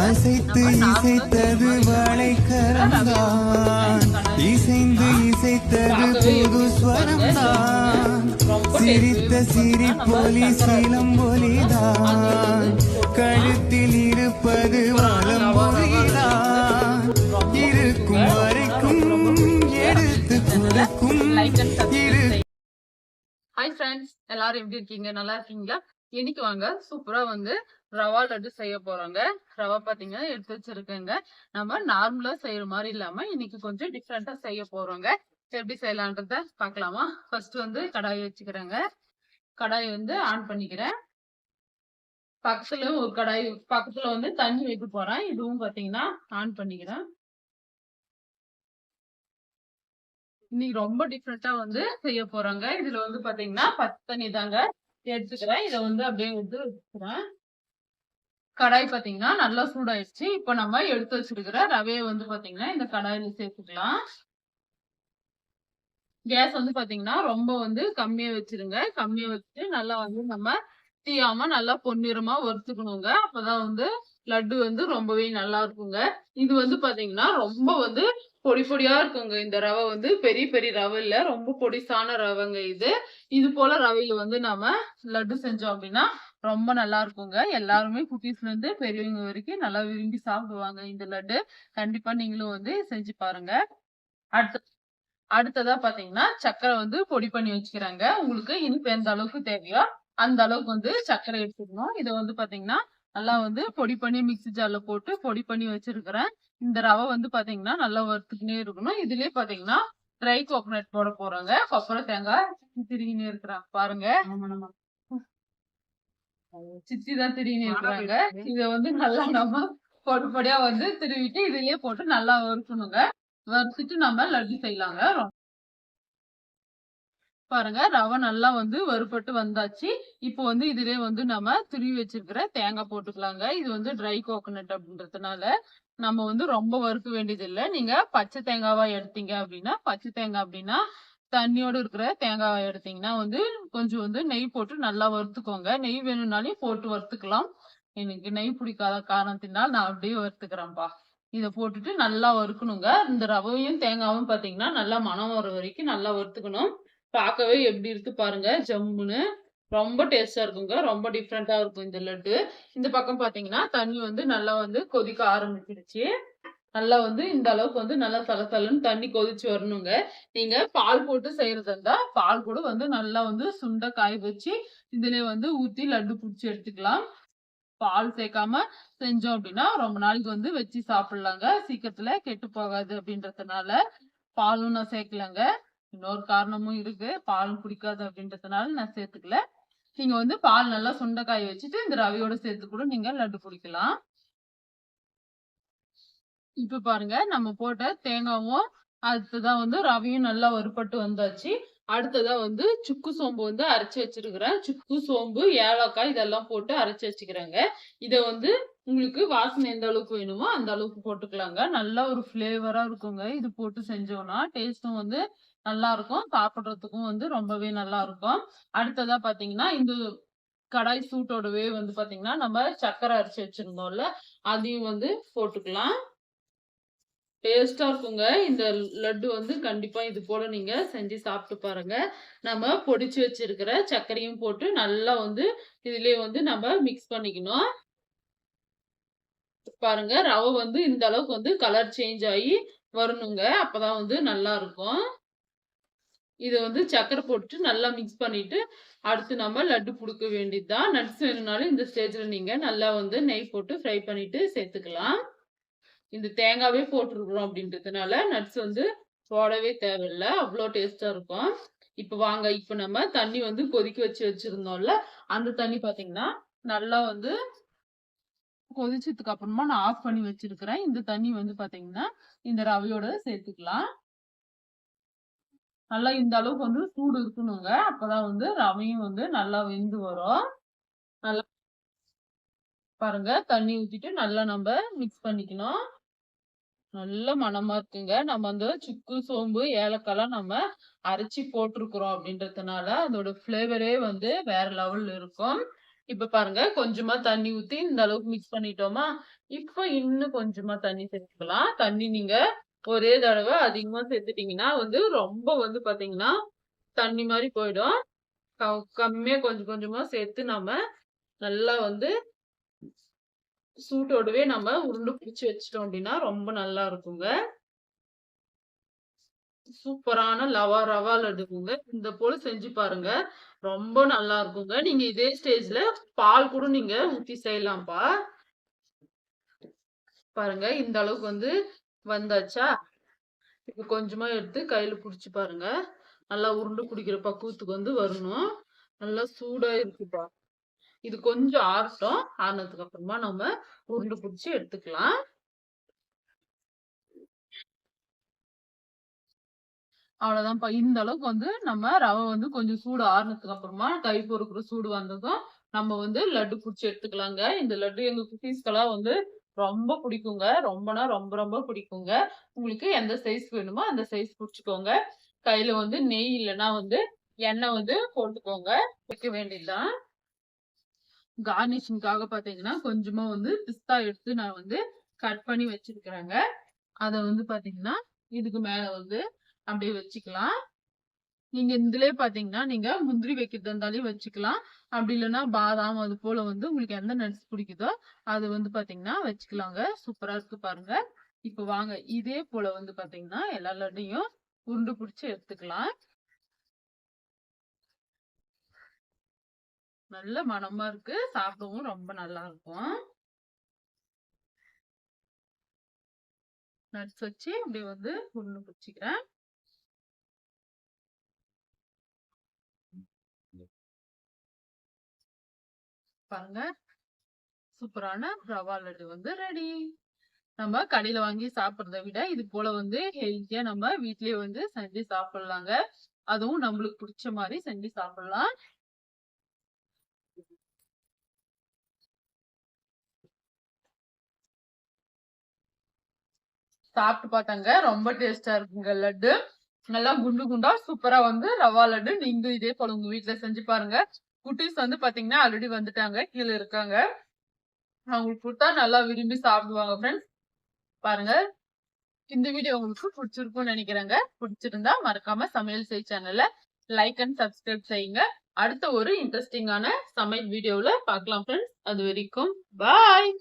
அசைத்து இசைத்தது வளைக்கரம்தான். இசைந்து இசைத்தது புது ஸ்வரம்தான். சிரித்த சிரிப்பொலி சிலம்பொலிதான். கழுத்தில் இருப்பது வளம்பொலிதான் இருக்கும் வரைக்கும் எடுத்து கொடுக்கும் ஹாய் ஃப்ரெண்ட்ஸ் எல்லாரும் எப்படி இருக்கீங்க? நல்லா இருக்கீங்களா? இன்னைக்கு வாங்க சூப்பரா வந்து ரவா லட்டு செய்ய போறோங்க. ரவா பாத்தீங்கன்னா எடுத்து வச்சிருக்கேங்க. நம்ம நார்மலா செய்யற மாதிரி இல்லாம இன்னைக்கு கொஞ்சம் டிஃப்ரெண்டா செய்ய போறோங்க. எப்படி செய்யலான்றத பார்க்கலாமா ஃபர்ஸ்ட் வந்து கடாய் வச்சுக்கிறேங்க. கடாய் வந்து ஆன் பண்ணிக்கிறேன். பக்கத்துல ஒரு கடாய் பக்கத்துல வந்து தண்ணி வைக்க போறேன். இதுவும் பாத்தீங்கன்னா ஆன் பண்ணிக்கிறேன். இன்னைக்கு ரொம்ப டிஃப்ரெண்டா வந்து செய்ய போறாங்க. இதுல வந்து பாத்தீங்கன்னா பத்து தண்ணி தாங்க எடுத்துக்கிறேன். இதை வந்து அப்படியே எடுத்து வச்சுக்கிறேன். கடாய் பாத்தீங்கன்னா நல்லா சூடாயிடுச்சு. இப்போ நம்ம எடுத்து வச்சிருக்கிற ரவையை வந்து பாத்தீங்கன்னா இந்த கடாயில சேர்த்துக்கலாம். கேஸ் வந்து பாத்தீங்கன்னா ரொம்ப வந்து கம்மியா வச்சிருங்க. கம்மியா வச்சுட்டு நல்லா வந்து நம்ம தீயாம நல்லா பொன்னிறமா வறுத்துக்கணுங்க. அப்பதான் வந்து லட்டு வந்து ரொம்பவே நல்லா இருக்குங்க. இது வந்து பாத்தீங்கன்னா ரொம்ப வந்து பொடி பொடியா இருக்குங்க. இந்த ரவை வந்து பெரிய பெரிய ரவை இல்ல ரொம்ப பொடிசான ரவைங்க இது. இது போல ரவையில வந்து நாம லட்டு செஞ்சோம் அப்படின்னா ரொம்ப நல்லா இருக்குங்க. எல்லாருமே குட்டீஸ்ல இருந்து பெரியவங்க வரைக்கும் நல்லா விரும்பி சாப்பிடுவாங்க இந்த லட்டு. கண்டிப்பா நீங்களும் வந்து செஞ்சு பாருங்க. அடுத்த அடுத்ததா பாத்தீங்கன்னா சக்கரை வந்து பொடி பண்ணி வச்சுக்கிறாங்க. உங்களுக்கு இனிப்பு எந்த அளவுக்கு தேவையோ அந்த அளவுக்கு வந்து சக்கரை எடுத்துக்கணும். இதை வந்து பாத்தீங்கன்னா நல்லா வந்து பொடி பண்ணி மிக்ஸி ஜார்ல போட்டு பொடி பண்ணி வச்சிருக்கிறேன். இந்த ரவை வந்து பாத்தீங்கன்னா நல்லா வறுத்துக்கினே இருக்கணும். இதுலயே பாத்தீங்கன்னா ட்ரை கோகோனட் போட போறோங்க. கொப்பரை தேங்காய் திருகினே இருக்கிறான் பாருங்க. சித்தி தான் இருக்கிறாங்க இத வந்து நல்லா நம்ம பொடி பொடியா வந்து திருவிட்டு இதுலயே போட்டு நல்லா வறுக்கணுங்க வறுத்துட்டு நம்ம லட்டு செய்யலாங்க. பாருங்க ரவை நல்லா வந்து வறுபட்டு வந்தாச்சு. இப்போ வந்து இதுலயே வந்து நம்ம துருவி வச்சிருக்கிற தேங்காய் போட்டுக்கலாங்க. இது வந்து ட்ரை கோகோனட் அப்படின்றதுனால நம்ம வந்து ரொம்ப வறுக்க வேண்டியது இல்லை நீங்க பச்சை தேங்காவா எடுத்தீங்க அப்படின்னா பச்சை தேங்காய் அப்படின்னா தண்ணியோடு இருக்கிற தேங்காவை எடுத்தீங்கன்னா வந்து கொஞ்சம் வந்து நெய் போட்டு நல்லா வறுத்துக்கோங்க. நெய் வேணும்னாலே போட்டு வறுத்துக்கலாம். எனக்கு நெய் பிடிக்காத காரணத்தினால் நான் அப்படியே வறுத்துக்கிறேன்ப்பா. இதை போட்டுட்டு நல்லா வறுக்கணுங்க. இந்த ரவையும் தேங்காவும் பார்த்தீங்கன்னா நல்லா மணம் வர வரைக்கும் நல்லா வறுத்துக்கணும். பார்க்கவே எப்படி இருக்கு பாருங்க. ஜம்முன்னு ரொம்ப டேஸ்டா இருக்குங்க. ரொம்ப டிஃப்ரெண்டா இருக்கும் இந்த லட்டு. இந்த பக்கம் பாத்தீங்கன்னா தண்ணி வந்து நல்லா வந்து கொதிக்க ஆரம்பிச்சிடுச்சு. நல்லா வந்து இந்த அளவுக்கு வந்து நல்லா சலசலன்னு தண்ணி கொதிச்சு வரணுங்க. நீங்க பால் போட்டு செய்யறதா இருந்தா பால் கூட வந்து நல்லா வந்து சுண்ட காய வச்சு இதுலயே வந்து ஊத்தி லட்டு புடிச்சு எடுத்துக்கலாம். பால் சேர்க்காம செஞ்சோம் அப்படின்னா ரொம்ப நாளைக்கு வந்து வச்சு சாப்பிடலாங்க. சீக்கிரத்துல கெட்டு போகாது அப்படின்றதுனால பாலும் நான் சேர்க்கலங்க. இன்னொரு காரணமும் இருக்கு. பால் பிடிக்காது அப்படின்றதுனால நான் சேர்த்துக்கல. நீங்க வந்து பால் நல்லா சுண்டைக்காய வச்சுட்டு இந்த ரவையோட சேர்த்து கூட நீங்க லட்டு பிடிக்கலாம் இப்ப பாருங்க நம்ம போட்ட தேங்காவும் அடுத்ததான் வந்து ரவையும் நல்லா வறுபட்டு வந்தாச்சு. அடுத்ததா வந்து சுக்கு சோம்பு வந்து அரைச்சு வச்சிருக்கிறேன். சுக்கு சோம்பு ஏலக்காய் இதெல்லாம் போட்டு அரைச்சு வச்சுக்கிறேங்க. இதை வந்து உங்களுக்கு வாசனை எந்த அளவுக்கு வேணுமோ அந்த அளவுக்கு போட்டுக்கலாங்க. நல்லா ஒரு ஃப்ளேவரா இருக்குங்க. இது போட்டு செஞ்சோம்னா டேஸ்டும் வந்து நல்லா இருக்கும். சாப்பிட்றதுக்கும் வந்து ரொம்பவே நல்லா இருக்கும். அடுத்ததா பாத்தீங்கன்னா இந்த கடாய் சூட்டோடவே வந்து பாத்தீங்கன்னா நம்ம சக்கரை அரைச்சு வச்சிருந்தோம்ல அதையும் வந்து போட்டுக்கலாம். டேஸ்ட்டாக இருக்குங்க. இந்த லட்டு வந்து கண்டிப்பாக இது போல் நீங்கள் செஞ்சு சாப்பிட்டு பாருங்க. நம்ம பொடிச்சு வச்சுருக்கிற சர்க்கரையும் போட்டு நல்லா வந்து இதுலேயே வந்து நம்ம மிக்ஸ் பண்ணிக்கணும். பாருங்க ரவை வந்து இந்த அளவுக்கு வந்து கலர் சேஞ்ச் ஆகி வரணுங்க. அப்போதான் வந்து நல்லா இருக்கும். இதை வந்து சக்கரை போட்டு நல்லா மிக்ஸ் பண்ணிட்டு அடுத்து நம்ம லட்டு புடுக்க வேண்டியதுதான். நட்ஸ் வேணும்னாலும் இந்த ஸ்டேஜில் நீங்கள் நல்லா வந்து நெய் போட்டு ஃப்ரை பண்ணிட்டு சேர்த்துக்கலாம். இந்த தேங்காவே போட்டிருக்கிறோம் அப்படின்றதுனால நட்ஸ் வந்து போடவே தேவையில்லை. அவ்வளோ டேஸ்டா இருக்கும். இப்போ வாங்க இப்போ நம்ம தண்ணி வந்து கொதிக்க வச்சு வச்சிருந்தோம்ல அந்த தண்ணி பாத்தீங்கன்னா நல்லா வந்து கொதிச்சதுக்கு அப்புறமா நான் ஆஃப் பண்ணி வச்சிருக்கிறேன். இந்த தண்ணி வந்து பாத்தீங்கன்னா இந்த ரவையோட சேர்த்துக்கலாம். நல்லா இந்த அளவுக்கு வந்து சூடு இருக்கணுங்க. அப்பதான் வந்து ரவையும் வந்து நல்லா வெந்து வரும். நல்லா பாருங்க தண்ணி ஊத்திட்டு நல்லா நம்ம மிக்ஸ் பண்ணிக்கணும். நல்ல மனமா இருக்குங்க. நம்ம அந்த சுக்கு சோம்பு ஏலக்காய்லாம் நம்ம அரைச்சி போட்டிருக்கிறோம் அப்படின்றதுனால அதோட ஃப்ளேவரே வந்து வேற லெவல்ல இருக்கும். இப்ப பாருங்க கொஞ்சமா தண்ணி ஊத்தி இந்த அளவுக்கு மிக்ஸ் பண்ணிட்டோமா இப்ப இன்னும் கொஞ்சமா தண்ணி சேர்த்துக்கலாம். தண்ணி நீங்க ஒரே தடவை அதிகமா சேர்த்துட்டீங்கன்னா வந்து ரொம்ப வந்து பாத்தீங்கன்னா தண்ணி மாதிரி போயிடும். க- கம்மியா கொஞ்சம் கொஞ்சமா சேர்த்து நம்ம நல்லா வந்து சூட்டோடவே நம்ம உருண்டு பிடிச்சு வச்சிட்டோம் அப்படின்னா ரொம்ப நல்லா இருக்குங்க. சூப்பரான லவா ரவா லட்டுக்குங்க இந்த போல செஞ்சு பாருங்க. ரொம்ப நல்லா இருக்குங்க. நீங்க இதே ஸ்டேஜ்ல பால் கூட நீங்க ஊத்தி செய்யலாம்ப்பா. பாருங்க இந்த அளவுக்கு வந்து வந்தாச்சா? இப்ப கொஞ்சமா எடுத்து கையில புடிச்சு பாருங்க. நல்லா உருண்டு பிடிக்கிற பக்குவத்துக்கு வந்து வரணும். நல்லா சூடா இருக்குப்பா. இது கொஞ்சம் ஆறட்டும். ஆறுனதுக்கு அப்புறமா நம்ம உருண்டு பிடிச்சி எடுத்துக்கலாம். அவ்வளவுதான்ப்பா இந்த அளவுக்கு வந்து நம்ம ரவை வந்து கொஞ்சம் சூடு ஆறுனதுக்கு அப்புறமா கை பொறுக்கிற சூடு வந்ததும் நம்ம வந்து லட்டு பிடிச்சி எடுத்துக்கலாங்க. இந்த லட்டு எங்க குட்டீஸ்க்கெல்லாம் வந்து ரொம்ப பிடிக்குங்க. ரொம்பனா ரொம்ப ரொம்ப பிடிக்குங்க. உங்களுக்கு எந்த சைஸ் வேணுமோ அந்த சைஸ் பிடிச்சிக்கோங்க. கையில வந்து நெய் இல்லைன்னா வந்து எண்ணெய் வந்து போட்டுக்கோங்க. வைக்க வேண்டியதுதான். கார்னிஷிங்காக பாத்தீங்கன்னா கொஞ்சமா வந்து பிஸ்தா எடுத்து நான் வந்து கட் பண்ணி வச்சிருக்கிறேங்க. அதை வந்து பாத்தீங்கன்னா இதுக்கு மேல வந்து அப்படியே வச்சுக்கலாம். நீங்க இதுலயே பாத்தீங்கன்னா நீங்க முந்திரி வைக்கிறதா இருந்தாலும் வச்சுக்கலாம். அப்படி இல்லைன்னா பாதாம் அது போல வந்து உங்களுக்கு எந்த நட்ஸ் பிடிக்குதோ அது வந்து பாத்தீங்கன்னா வச்சுக்கலாங்க. சூப்பரா இருக்கு பாருங்க. இப்ப வாங்க இதே போல வந்து பாத்தீங்கன்னா எல்லா லட்டையும் உருண்டு பிடிச்சி எடுத்துக்கலாம். நல்ல மணமா இருக்கு. சாப்பிடவும் ரொம்ப நல்லா இருக்கும். நட்ஸ் வச்சு அப்படி வந்து உருண்டு பிடிச்சிக்கிறேன் பாருங்க. சூப்பரான ரவா லட்டு வந்து ரெடி. நம்ம கடையில வாங்கி சாப்பிடுறத விட இது போல வந்து ஹெல்த்தியா நம்ம வீட்லயே வந்து செஞ்சு சாப்பிடலாங்க. அதுவும் நம்மளுக்கு பிடிச்ச மாதிரி செஞ்சு சாப்பிடலாம். சாப்பிட்டு பார்த்தாங்க ரொம்ப டேஸ்டா இருக்குங்க லட்டு. நல்லா குண்டு குண்டா சூப்பரா வந்து ரவா லட்டு. நீங்க இதே போல உங்க வீட்டுல செஞ்சு பாருங்க. குட்டீஸ் வந்து பாத்தீங்கன்னா ஆல்ரெடி வந்துட்டாங்க. கீழே இருக்காங்க. அவங்களுக்கு கொடுத்தா நல்லா விரும்பி சாப்பிடுவாங்க ஃப்ரெண்ட்ஸ் பாருங்க. இந்த வீடியோ உங்களுக்கு பிடிச்சிருக்கும்னு நினைக்கிறேங்க. பிடிச்சிருந்தா மறக்காம சமையல் செய் சேனல்ல லைக் அண்ட் சப்ஸ்கிரைப் செய்யுங்க. அடுத்த ஒரு இன்ட்ரெஸ்டிங்கான சமையல் வீடியோவில் பார்க்கலாம் ஃப்ரெண்ட்ஸ் அது வரைக்கும் பாய்